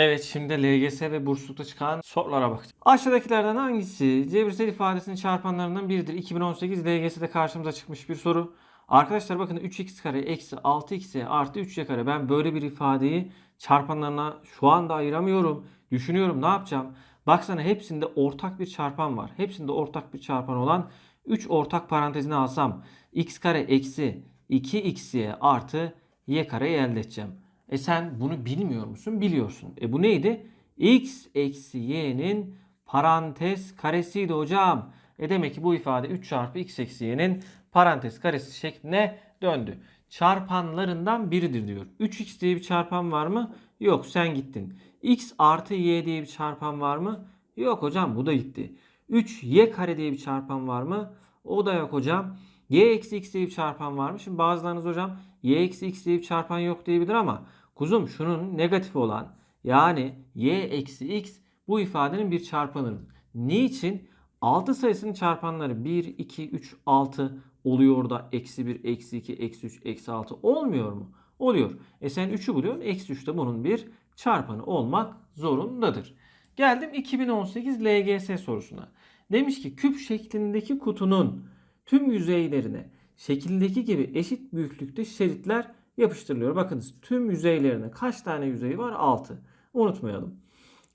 Evet şimdi LGS ve burslukta çıkan sorulara bakacağız. Aşağıdakilerden hangisi cebirsel ifadesinin çarpanlarından biridir? 2018 LGS'de karşımıza çıkmış bir soru. Arkadaşlar bakın 3x kare eksi 6x artı 3y kare. Ben böyle bir ifadeyi çarpanlarına şu anda ayıramıyorum. Düşünüyorum ne yapacağım? Baksana hepsinde ortak bir çarpan var. Hepsinde ortak bir çarpan olan 3 ortak parantezine alsam x kare eksi 2xy artı y kareyi elde edeceğim. E sen bunu bilmiyor musun? Biliyorsun. E bu neydi? x eksi y'nin parantez karesiydi hocam. E demek ki bu ifade 3 çarpı x eksi y'nin parantez karesi şekline döndü. Çarpanlarından biridir diyor. 3x diye bir çarpan var mı? Yok sen gittin. x artı y diye bir çarpan var mı? Yok hocam bu da gitti. 3y kare diye bir çarpan var mı? O da yok hocam. Y eksi x bir çarpan var mı? Şimdi bazılarınız hocam y eksi x bir çarpan yok diyebilir ama kuzum şunun negatifi olan yani y eksi x bu ifadenin bir çarpanıdır. Niçin? 6 sayısının çarpanları 1, 2, 3, 6 oluyor da eksi 1, eksi 2, eksi 3, eksi 6 olmuyor mu? Oluyor. E sen 3'ü buluyorsun. Eksi 3 de bunun bir çarpanı olmak zorundadır. Geldim 2018 LGS sorusuna. Demiş ki küp şeklindeki kutunun tüm yüzeylerine şekildeki gibi eşit büyüklükte şeritler yapıştırılıyor. Bakınız tüm yüzeylerine kaç tane yüzeyi var? 6. Unutmayalım.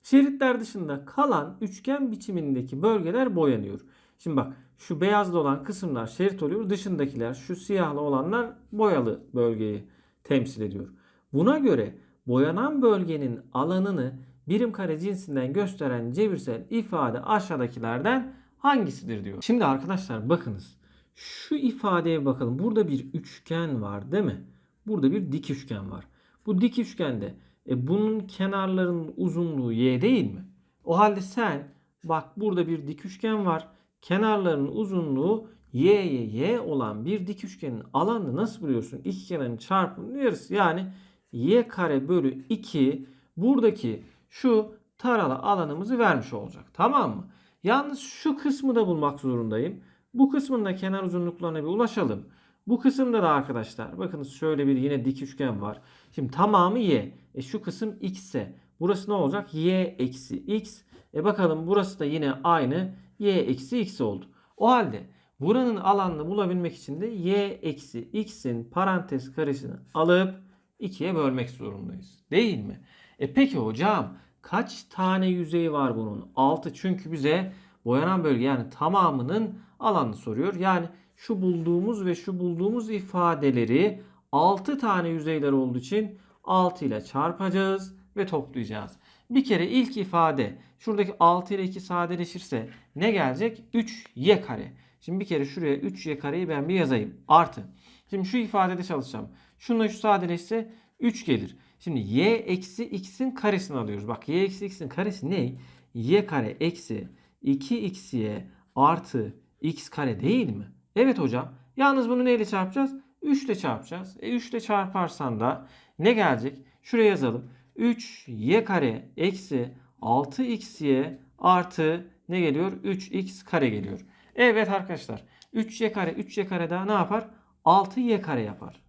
Şeritler dışında kalan üçgen biçimindeki bölgeler boyanıyor. Şimdi bak şu beyazlı olan kısımlar şerit oluyor. Dışındakiler şu siyahlı olanlar boyalı bölgeyi temsil ediyor. Buna göre boyanan bölgenin alanını birim kare cinsinden gösteren cebirsel ifade aşağıdakilerden hangisidir diyor. Şimdi arkadaşlar bakınız. Şu ifadeye bakalım. Burada bir üçgen var değil mi? Burada bir dik üçgen var. Bu dik üçgende e bunun kenarlarının uzunluğu y değil mi? O halde sen bak burada bir dik üçgen var. Kenarlarının uzunluğu y'ye y olan bir dik üçgenin alanını nasıl buluyorsun? İki kenarın çarpımının yarısı. Yani y kare bölü 2 buradaki şu taralı alanımızı vermiş olacak. Tamam mı? Yalnız şu kısmı da bulmak zorundayım. Bu kısmın da kenar uzunluklarına bir ulaşalım. Bu kısımda da arkadaşlar bakınız şöyle bir yine dik üçgen var. Şimdi tamamı y. E şu kısım x ise burası ne olacak? y eksi x. E bakalım burası da yine aynı y eksi x oldu. O halde buranın alanını bulabilmek için de y eksi x'in parantez karesini alıp 2'ye bölmek zorundayız. Değil mi? E peki hocam kaç tane yüzeyi var bunun? 6 çünkü bize boyanan bölge yani tamamının alanını soruyor. Yani şu bulduğumuz ve şu bulduğumuz ifadeleri 6 tane yüzeyler olduğu için 6 ile çarpacağız ve toplayacağız. Bir kere ilk ifade şuradaki 6 ile 2 sadeleşirse ne gelecek? 3y kare. Şimdi bir kere şuraya 3y kareyi ben bir yazayım. Artı. Şimdi şu ifadede çalışacağım. Şununla şu sadeleşse 3 gelir. Şimdi y eksi x'in karesini alıyoruz. Bak y eksi x'in karesi ne? y kare eksi 2xy artı x kare değil mi? Evet hocam. Yalnız bunu neyle çarpacağız? 3 ile çarpacağız. E 3 ile çarparsan da ne gelecek? Şuraya yazalım. 3y kare eksi 6xy artı ne geliyor? 3x kare geliyor. Evet arkadaşlar. 3y kare 3y kare daha ne yapar? 6y kare yapar.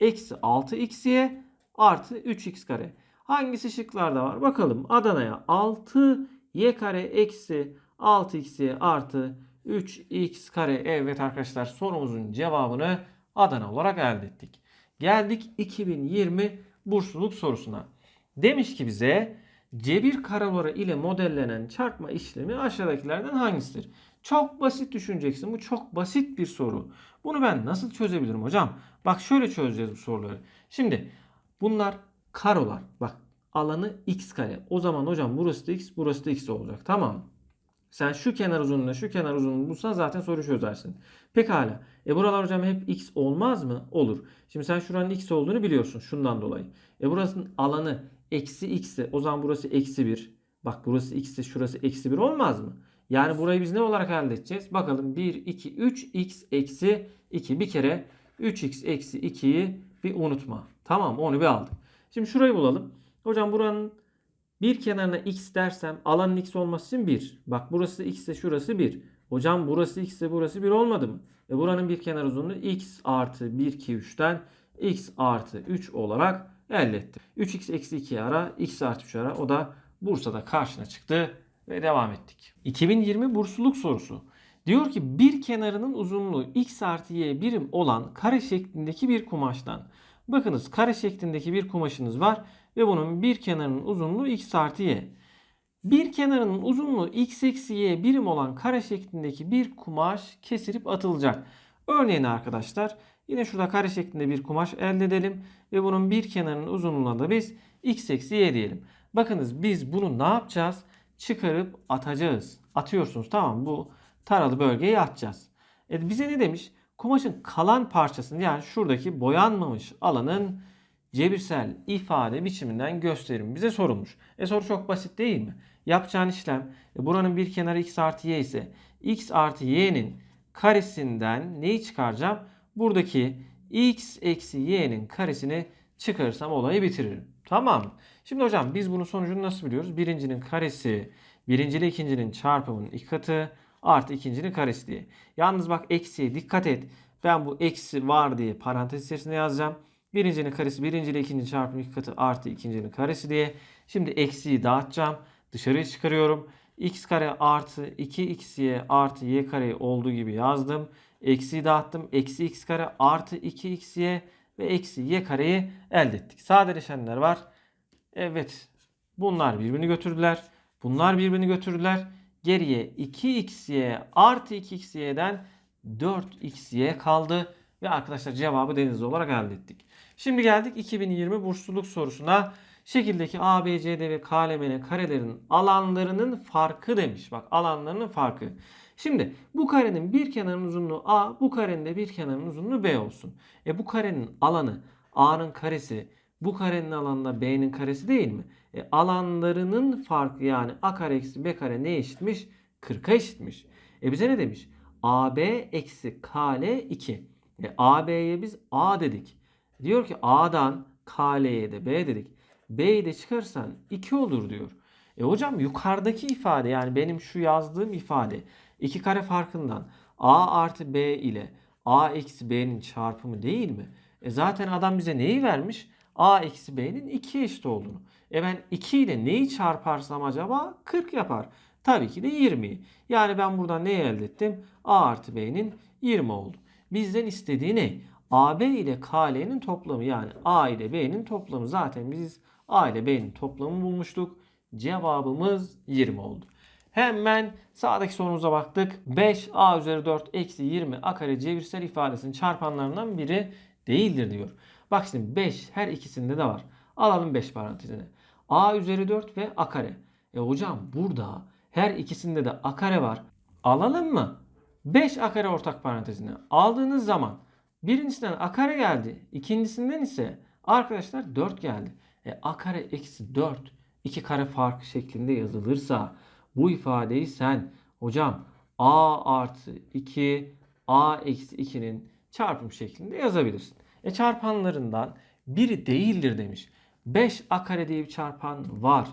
Eksi 6xy artı 3x kare. Hangisi şıklarda var? Bakalım Adana'ya 6y kare eksi 6xy artı 3x kare. Evet arkadaşlar sorumuzun cevabını Adana olarak elde ettik. Geldik 2020 bursluluk sorusuna. Demiş ki bize cebir karaları ile modellenen çarpma işlemi aşağıdakilerden hangisidir? Çok basit düşüneceksin. Bu çok basit bir soru. Bunu ben nasıl çözebilirim hocam? Bak şöyle çözeceğiz bu soruları. Şimdi bunlar karolar. Bak alanı x kare. O zaman hocam burası da x, burası da x olacak. Tamam? Sen şu kenar uzunluğuna şu kenar uzunluğunu bulsan zaten soru çözersin. Pekala. E buralar hocam hep x olmaz mı? Olur. Şimdi sen şuranın x olduğunu biliyorsun şundan dolayı. E burasının alanı eksi x ise o zaman burası eksi 1. Bak burası x ise şurası eksi 1 olmaz mı? Yani burayı biz ne olarak elde edeceğiz? Bakalım 1, 2, 3 x eksi 2. Bir kere 3x eksi 2'yi bir unutma. Tamam onu bir aldık. Şimdi şurayı bulalım. Hocam buranın bir kenarına x dersem alanın x olması için 1. Bak burası x ise şurası 1. Hocam burası x ise burası 1 olmadı mı? E buranın bir kenar uzunluğu x artı 1 2 3'ten x artı 3 olarak elde ettim. 3x eksi 2'yi ara, x artı 3 ara. O da Bursa'da karşına çıktı ve devam ettik. 2020 bursluluk sorusu. Diyor ki bir kenarının uzunluğu x artı y birim olan kare şeklindeki bir kumaştan. Bakınız kare şeklindeki bir kumaşınız var ve bunun bir kenarının uzunluğu x artı y. Bir kenarının uzunluğu x eksi y birim olan kare şeklindeki bir kumaş kesilip atılacak. Örneğin arkadaşlar yine şurada kare şeklinde bir kumaş elde edelim ve bunun bir kenarının uzunluğuna da biz x eksi y diyelim. Bakınız biz bunu ne yapacağız? Çıkarıp atacağız. Atıyorsunuz tamam? Bu taralı bölgeye atacağız. E bize ne demiş? Kumaşın kalan parçasını yani şuradaki boyanmamış alanın cebirsel ifade biçiminden gösterim bize sorulmuş. E soru çok basit değil mi? Yapacağın işlem e buranın bir kenarı x artı y ise x artı y'nin karesinden neyi çıkaracağım? Buradaki x eksi y'nin karesini çıkarırsam olayı bitiririm. Tamam? Şimdi hocam biz bunun sonucunu nasıl biliyoruz? Birincinin karesi birinci ile ikincinin çarpımının iki katı artı ikincinin karesi diye. Yalnız bak eksiye dikkat et. Ben bu eksi var diye parantez içerisinde yazacağım. Birincinin karesi birinci ile ikincinin çarpımı iki katı artı ikincinin karesi diye. Şimdi eksiyi dağıtacağım. Dışarıya çıkarıyorum. x kare artı 2xy artı y kare olduğu gibi yazdım. Eksiyi dağıttım. Eksi x kare artı 2xy ve eksi y kareyi elde ettik. Sadeleşenler var. Evet. Bunlar birbirini götürdüler. Bunlar birbirini götürdüler. Geriye 2xy artı 2xy'den 4xy kaldı. Ve arkadaşlar cevabı denizli olarak elde ettik. Şimdi geldik 2020 bursluluk sorusuna. Şekildeki A, B, C, D ve K, L, M, N karelerin alanlarının farkı demiş. Bak alanlarının farkı. Şimdi bu karenin bir kenarının uzunluğu A, bu karenin de bir kenarının uzunluğu B olsun. E bu karenin alanı A'nın karesi, bu karenin alanı da B'nin karesi değil mi? E alanlarının farkı yani A kare eksi B kare ne eşitmiş? 40'a eşitmiş. E bize ne demiş? AB eksi KL 2. E AB'ye biz A dedik. Diyor ki A'dan KL'ye de B dedik. B'yi de çıkarsan 2 olur diyor. E hocam yukarıdaki ifade yani benim şu yazdığım ifade iki kare farkından A artı B ile A eksi B'nin çarpımı değil mi? E zaten adam bize neyi vermiş? A eksi B'nin 2 eşit olduğunu. E ben 2 ile neyi çarparsam acaba 40 yapar. Tabii ki de 20. Yani ben buradan neyi elde ettim? A artı B'nin 20 oldu. Bizden istediği ne? AB ile KL'nin toplamı yani A ile B'nin toplamı. Zaten biz A ile B'nin toplamını bulmuştuk. Cevabımız 20 oldu. Hemen sağdaki sorumuza baktık. 5a üzeri 4 eksi 20 a kare cebirsel ifadesinin çarpanlarından biri değildir diyor. Bak şimdi 5 her ikisinde de var. Alalım 5 parantezine. a üzeri 4 ve a kare. E hocam burada her ikisinde de a kare var. Alalım mı? 5 a kare ortak parantezine aldığınız zaman birincisinden a kare geldi. ikincisinden ise arkadaşlar 4 geldi. E a kare eksi 4 iki kare farkı şeklinde yazılırsa bu ifadeyi sen hocam a artı 2 a eksi 2'nin çarpım şeklinde yazabilirsin. E çarpanlarından biri değildir demiş. 5 a kare diye bir çarpan var.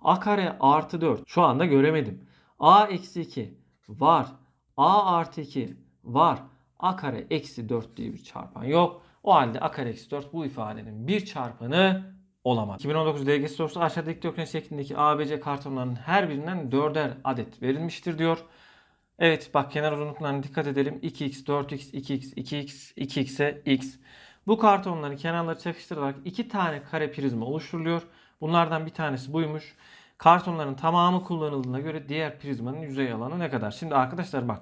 a kare artı 4 şu anda göremedim. a eksi 2 var. a artı 2 var. a kare eksi 4 diye bir çarpan yok. O halde a kare eksi 4 bu ifadenin bir çarpanı olamaz. 2019 DGS sorusu aşağıdaki dikdörtgen şeklindeki ABC kartonlarının her birinden 4'er adet verilmiştir diyor. Evet bak kenar uzunluklarına dikkat edelim. 2x, 4x, 2x, 2x, 2x'e x. Bu kartonların kenarları çakıştırılarak iki tane kare prizma oluşturuluyor. Bunlardan bir tanesi buymuş. Kartonların tamamı kullanıldığına göre diğer prizmanın yüzey alanı ne kadar? Şimdi arkadaşlar bak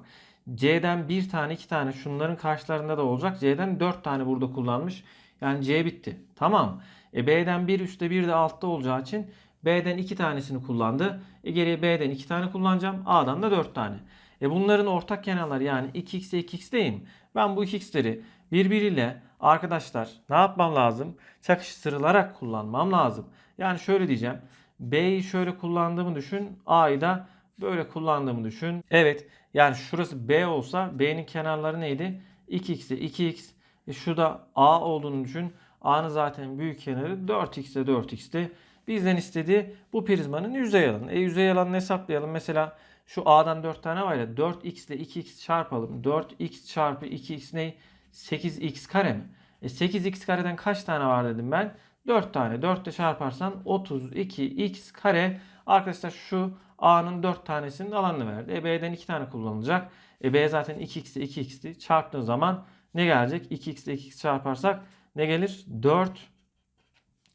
C'den bir tane iki tane şunların karşılarında da olacak. C'den 4 tane burada kullanmış. Yani C bitti. Tamam. E B'den bir üstte bir de altta olacağı için B'den iki tanesini kullandı. E geriye B'den iki tane kullanacağım. A'dan da 4 tane. E bunların ortak kenarları yani 2x'e 2x değil mi? Ben bu 2x'leri birbiriyle arkadaşlar ne yapmam lazım? Çakıştırılarak kullanmam lazım. Yani şöyle diyeceğim. B'yi şöyle kullandığımı düşün. A'yı da böyle kullandığımı düşün. Evet yani şurası B olsa B'nin kenarları neydi? 2x'e 2x. E şurada A olduğunu düşün. A'nın zaten büyük kenarı 4x'e 4x'ti. Bizden istediği bu prizmanın yüzey alanı. E yüzey alanını hesaplayalım. Mesela şu A'dan 4 tane var ya 4x ile 2x çarpalım. 4x çarpı 2x ne? 8x kare mi? E 8x kareden kaç tane var dedim ben? 4 tane 4 ile çarparsan 32x kare. Arkadaşlar şu A'nın 4 tanesinin alanını verdi. E B'den 2 tane kullanılacak. E B zaten 2x'ti 2x'ti. Çarptığın zaman ne gelecek? 2x ile 2x çarparsak ne gelir? 4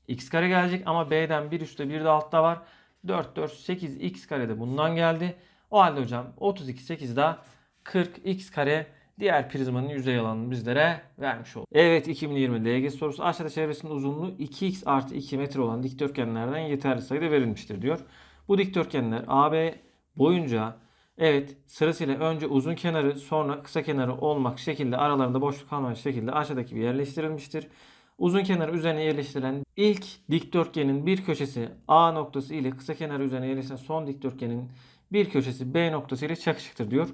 x kare gelecek ama B'den bir üstte bir de altta var. 4 4 8 x kare de bundan geldi. O halde hocam 32 8 daha 40 x kare diğer prizmanın yüzey alanını bizlere vermiş oldu. Evet 2020 LG sorusu aşağıda çevresinin uzunluğu 2x artı 2 metre olan dikdörtgenlerden yeterli sayıda verilmiştir diyor. Bu dikdörtgenler AB boyunca evet sırasıyla önce uzun kenarı sonra kısa kenarı olmak şekilde aralarında boşluk kalmayan şekilde aşağıdaki gibi yerleştirilmiştir. Uzun kenarı üzerine yerleştirilen ilk dikdörtgenin bir köşesi A noktası ile kısa kenarı üzerine yerleştirilen son dikdörtgenin bir köşesi B noktası ile çakışıktır diyor.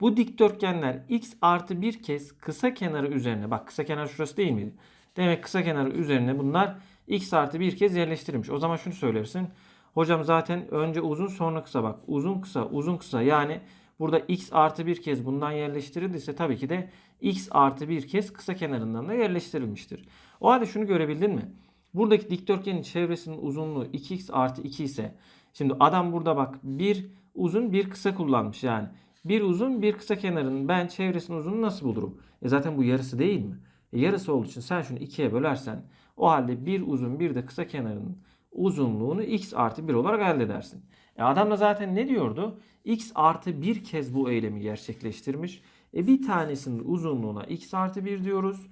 Bu dikdörtgenler x artı bir kez kısa kenarı üzerine bak kısa kenar şurası değil miydi? Demek kısa kenarı üzerine bunlar x artı bir kez yerleştirilmiş. O zaman şunu söylersin. Hocam zaten önce uzun sonra kısa bak. Uzun kısa uzun kısa yani burada x artı bir kez bundan yerleştirildiyse tabii ki de x artı bir kez kısa kenarından da yerleştirilmiştir. O halde şunu görebildin mi? Buradaki dikdörtgenin çevresinin uzunluğu 2x artı 2 ise şimdi adam burada bak bir uzun bir kısa kullanmış yani. Bir uzun bir kısa kenarının ben çevresinin uzunluğunu nasıl bulurum? E zaten bu yarısı değil mi? E yarısı olduğu için sen şunu ikiye bölersen o halde bir uzun bir de kısa kenarının uzunluğunu x artı 1 olarak elde edersin. E adam da zaten ne diyordu? x artı 1 kez bu eylemi gerçekleştirmiş. E bir tanesinin uzunluğuna x artı 1 diyoruz.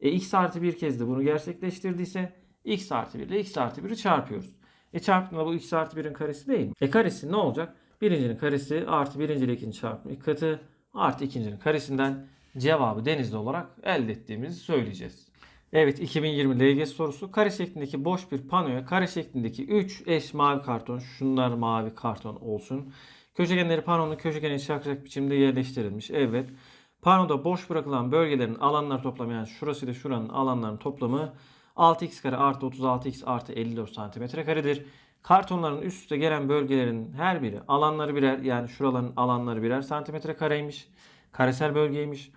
E x artı 1 kez de bunu gerçekleştirdiyse x artı 1 ile x artı 1'i çarpıyoruz. E çarptığında bu x artı 1'in karesi değil mi? E karesi ne olacak? Birincinin karesi artı birinci ile ikinci çarpımı katı artı ikincinin karesinden cevabı denizli olarak elde ettiğimizi söyleyeceğiz. Evet 2020 LG sorusu kare şeklindeki boş bir panoya kare şeklindeki 3 eş mavi karton şunlar mavi karton olsun. Köşegenleri panonun köşegene çakacak biçimde yerleştirilmiş. Evet. Panoda boş bırakılan bölgelerin alanları toplamı yani şurası ile şuranın alanlarının toplamı 6x kare artı 36x artı 54 santimetre karedir. Kartonların üst üste gelen bölgelerin her biri alanları birer yani şuraların alanları birer santimetre kareymiş. Karesel bölgeymiş.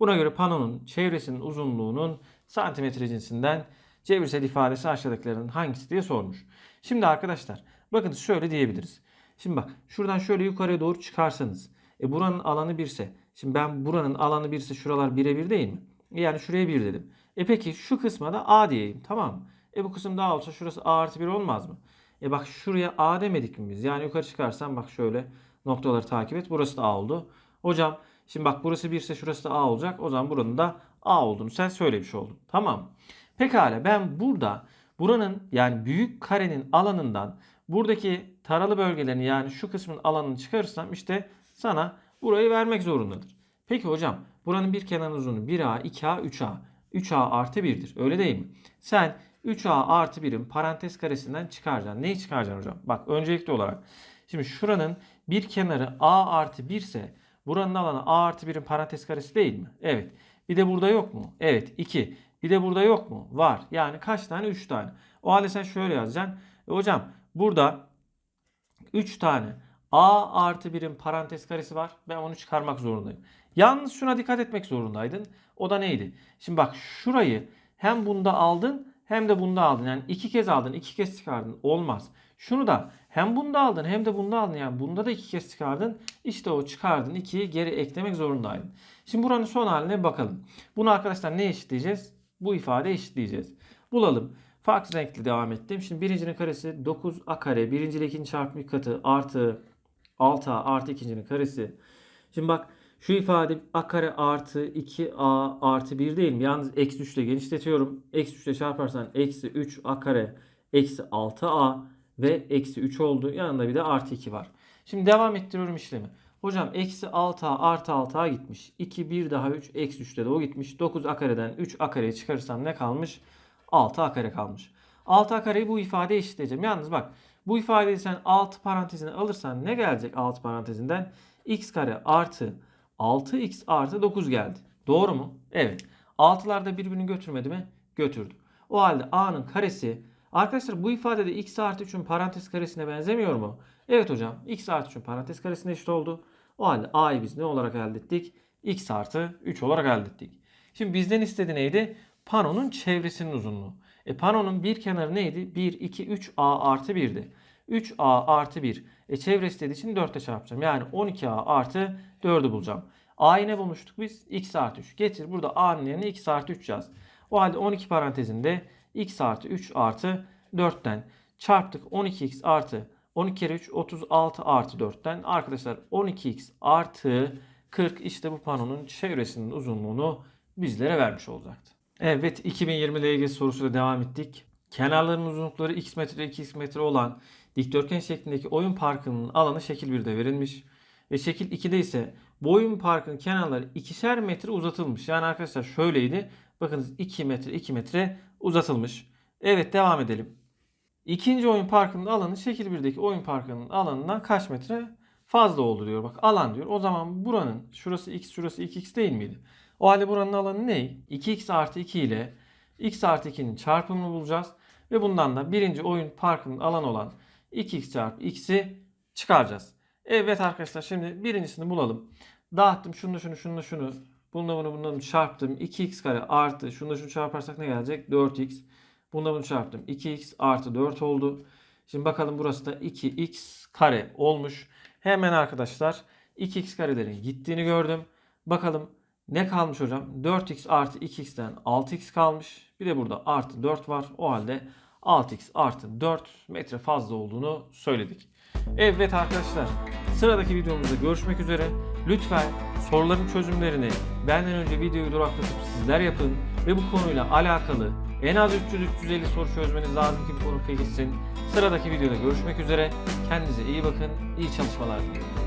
Buna göre panonun çevresinin uzunluğunun santimetre cinsinden çevirsel ifadesi aşağıdakilerin hangisi diye sormuş. Şimdi arkadaşlar bakın şöyle diyebiliriz. Şimdi bak şuradan şöyle yukarıya doğru çıkarsanız e buranın alanı 1 ise şimdi ben buranın alanı 1 ise şuralar 1'e 1 değil mi? E yani şuraya 1 dedim. E peki şu kısma da A diyeyim tamam mı? E bu kısım daha olsa şurası A artı 1 olmaz mı? E bak şuraya A demedik mi biz? Yani yukarı çıkarsam bak şöyle noktaları takip et. Burası da A oldu. Hocam şimdi bak burası 1 ise şurası da A olacak. O zaman buranın da A olduğunu sen söylemiş oldun. Tamam. Pekala ben burada buranın yani büyük karenin alanından buradaki taralı bölgelerini yani şu kısmın alanını çıkarırsam işte sana burayı vermek zorundadır. Peki hocam buranın bir kenar uzunluğu 1A, 2A, 3A. 3A artı 1'dir. Öyle değil mi? Sen 3A artı 1'in parantez karesinden çıkaracaksın. Neyi çıkaracaksın hocam? Bak öncelikli olarak. Şimdi şuranın bir kenarı A artı 1 ise buranın alanı A artı 1'in parantez karesi değil mi? Evet. Bir de burada yok mu? Evet 2. Bir de burada yok mu? Var. Yani kaç tane? 3 tane. O halde sen şöyle yazacaksın. E hocam burada 3 tane A artı 1'in parantez karesi var. Ben onu çıkarmak zorundayım. Yalnız şuna dikkat etmek zorundaydın. O da neydi? Şimdi bak şurayı hem bunda aldın hem de bunda aldın. Yani iki kez aldın, iki kez çıkardın. Olmaz. Şunu da hem bunda aldın hem de bunda aldın. Yani bunda da iki kez çıkardın. İşte o çıkardın. ikiyi geri eklemek zorundaydın. Şimdi buranın son haline bakalım. Bunu arkadaşlar ne eşitleyeceğiz? Bu ifade eşitleyeceğiz. Bulalım. Farklı renkli devam ettim. Şimdi birincinin karesi 9a kare. Birinci ile ikinci çarpımı katı artı 6a artı ikincinin karesi. Şimdi bak şu ifade a kare artı 2a artı 1 değil mi? Yalnız eksi 3 ile genişletiyorum. Eksi 3 ile çarparsan eksi 3 a kare eksi 6a ve eksi 3 oldu. Yanında bir de artı 2 var. Şimdi devam ettiriyorum işlemi. Hocam eksi 6a artı 6a gitmiş. 2 1 daha 3 eksi 3'te de o gitmiş. 9 a kareden 3 a kareyi çıkarırsam ne kalmış? 6 a kare kalmış. 6 a kareyi bu ifade eşitleyeceğim. Yalnız bak bu ifadeyi sen 6 parantezine alırsan ne gelecek 6 parantezinden? x kare artı 6x artı 9 geldi. Doğru mu? Evet. 6'lar da birbirini götürmedi mi? Götürdü. O halde a'nın karesi Arkadaşlar bu ifadede x artı 3'ün parantez karesine benzemiyor mu? Evet hocam. x artı 3'ün parantez karesine eşit oldu. O halde a'yı biz ne olarak elde ettik? x artı 3 olarak elde ettik. Şimdi bizden istediği neydi? Panonun çevresinin uzunluğu. E panonun bir kenarı neydi? 1, 2, 3A artı 1'di. 3A artı 1. E çevresi dediği için 4 ile çarpacağım. Yani 12A artı 4'ü bulacağım. A'yı ne bulmuştuk biz? X artı 3. Getir burada A'nın yerine X artı 3 yaz. O halde 12 parantezinde X artı 3 artı 4'ten çarptık. 12X artı 12 kere 3 36 artı 4'ten arkadaşlar 12X artı 40 işte bu panonun çevresinin uzunluğunu bizlere vermiş olacaktı. Evet 2020 LGS sorusuyla devam ettik. Kenarların uzunlukları x metre 2x metre olan dikdörtgen şeklindeki oyun parkının alanı şekil 1'de verilmiş. Ve şekil 2'de ise bu oyun parkının kenarları ikişer metre uzatılmış. Yani arkadaşlar şöyleydi. Bakınız 2 metre 2 metre uzatılmış. Evet devam edelim. İkinci oyun parkının alanı şekil 1'deki oyun parkının alanından kaç metre fazla oldu diyor. Bak alan diyor. O zaman buranın şurası x şurası 2x değil miydi? O halde buranın alanı ne? 2x artı 2 ile x artı 2'nin çarpımını bulacağız. Ve bundan da birinci oyun parkının alanı olan 2x çarpı x'i çıkaracağız. Evet arkadaşlar şimdi birincisini bulalım. Dağıttım şunu şunu şunu şunu. Bununla bunu bununla çarptım. 2x kare artı şunu şunu çarparsak ne gelecek? 4x. Bununla bunu çarptım. 2x artı 4 oldu. Şimdi bakalım burası da 2x kare olmuş. Hemen arkadaşlar 2x karelerin gittiğini gördüm. Bakalım ne kalmış hocam? 4x artı 2x'ten 6x kalmış. Bir de burada artı 4 var. O halde 6x artı 4 metre fazla olduğunu söyledik. Evet arkadaşlar sıradaki videomuzda görüşmek üzere. Lütfen soruların çözümlerini benden önce videoyu duraklatıp sizler yapın. Ve bu konuyla alakalı en az 300-350 soru çözmeniz lazım ki bu konu pekişsin. Sıradaki videoda görüşmek üzere. Kendinize iyi bakın. İyi çalışmalar diliyorum.